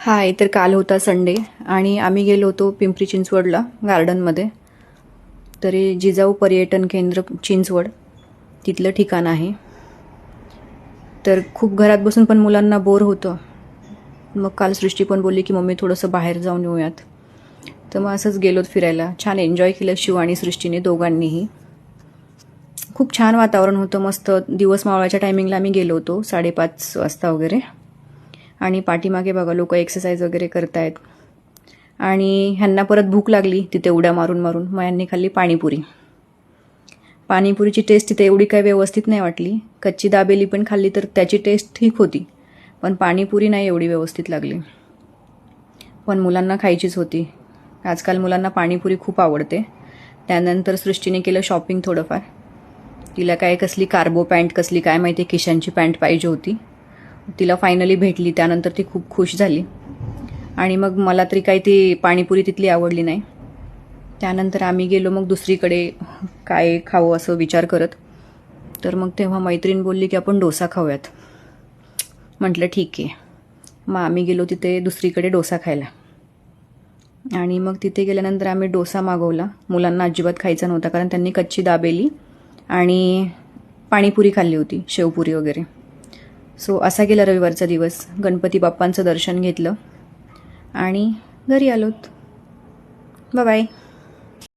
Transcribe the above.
हाय तर काल होता संडे. आणि आम्ही गेलो होतो पिंपरी चिंचवडला गार्डनमध्ये. तरी जिजाऊ पर्यटन केंद्र चिंचवड तिथलं ठिकाण आहे. तर खूप घरात बसून पण मुलांना बोर होतं. मग काल सृष्टी पण बोलली की मम्मी थोडंसं बाहेर जाऊन येऊयात. तर मग असंच गेलोत फिरायला. छान एन्जॉय केलं शिव आणि सृष्टीने दोघांनीही. खूप छान वातावरण होतं मस्त दिवस मावळाच्या टायमिंगला आम्ही गेलो होतो साडेपाच वाजता वगैरे. आणि पाठीमागे बघा लोक एक्सरसाइज वगैरे करतायत. आणि ह्यांना परत भूक लागली तिथे उड्या मारून मारून. मग यांनी खाल्ली पाणीपुरी. पाणीपुरीची टेस्ट तिथे एवढी काही व्यवस्थित नाही वाटली. कच्ची दाबेली पण खाल्ली तर त्याची टेस्ट ठीक होती. पण पाणीपुरी नाही एवढी व्यवस्थित लागली. पण मुलांना खायचीच होती. आजकाल मुलांना पाणीपुरी खूप आवडते. त्यानंतर सृष्टीने केलं शॉपिंग थोडंफार. तिला काय कसली कार्बो पॅन्ट कसली काय माहिती किशनची पॅन्ट पाहिजे होती. तिला फायनली भेटली. त्यानंतर ती खूप खुश झाली. आणि मग मला तरी काही ती पाणीपुरी तिथली आवडली नाही. त्यानंतर आम्ही गेलो मग दुसरीकडे काय खावं असं विचार करत. तर मग तेव्हा मैत्रीण बोलली की आपण डोसा खाऊयात. म्हटलं ठीक आहे. मग आम्ही गेलो तिथे दुसरीकडे डोसा खायला. आणि मग तिथे गेल्यानंतर आम्ही डोसा मागवला. मुलांना अजिबात खायचा नव्हता कारण त्यांनी कच्ची दाबेली आणि पाणीपुरी खाल्ली होती शेवपुरी वगैरे. सो असा गेला रविवारचा दिवस. गणपती बाप्पांचं दर्शन घेतलं. आणि घरी आलोत. बाय